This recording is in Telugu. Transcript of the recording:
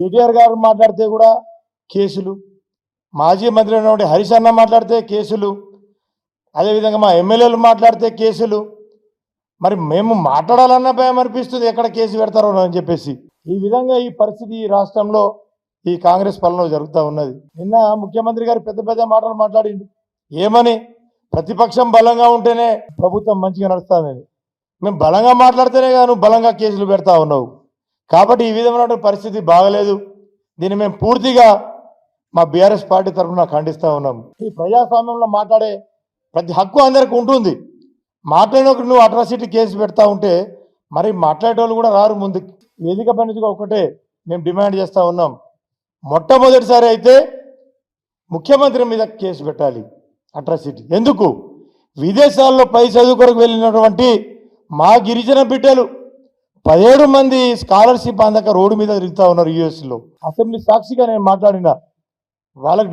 కేటీఆర్ గారు మాట్లాడితే కూడా కేసులు. మాజీ మంత్రి ఉన్నటువంటి హరీష్ అన్న మాట్లాడితే కేసులు. అదేవిధంగా మా ఎమ్మెల్యేలు మాట్లాడితే కేసులు. మరి మేము మాట్లాడాలన్న భయం అనిపిస్తుంది ఎక్కడ కేసు పెడతారో అని చెప్పేసి. ఈ విధంగా ఈ పరిస్థితి ఈ రాష్ట్రంలో ఈ కాంగ్రెస్ పాలనలో జరుగుతూ ఉన్నది. నిన్న ముఖ్యమంత్రి గారు పెద్ద పెద్ద మాటలు మాట్లాడిండు. ఏమని? ప్రతిపక్షం బలంగా ఉంటేనే ప్రభుత్వం మంచిగా నడుస్తుందని. మేము బలంగా మాట్లాడితేనే కాను బలంగా కేసులు పెడతా ఉన్నావు. కాబట్టి ఈ విధమైన పరిస్థితి బాగలేదు. దీన్ని మేము పూర్తిగా మా బీఆర్ఎస్ పార్టీ తరఫున ఖండిస్తూ ఉన్నాం. ఈ ప్రజాస్వామ్యంలో మాట్లాడే ప్రతి హక్కు అందరికి ఉంటుంది. మాట్లాడినప్పుడు నువ్వు అట్రాసిటీ కేసు పెడతా ఉంటే మరి మాట్లాడేటోళ్ళు కూడా రారు ముందుకు. వేదిక పై ఒకటే మేము డిమాండ్ చేస్తూ ఉన్నాం. మొట్టమొదటిసారి అయితే ముఖ్యమంత్రి మీద కేసు పెట్టాలి అట్రాసిటీ. ఎందుకు? విదేశాల్లో పై చదువు కొరకు వెళ్ళినటువంటి మా గిరిజన బిడ్డలు పదిహేడు మంది స్కాలర్షిప్ అందక రోడ్డు మీద తిరుగుతూ ఉన్నారు యుఎస్లో. అసెంబ్లీ సాక్షిగా నేను మాట్లాడిన వాళ్ళకి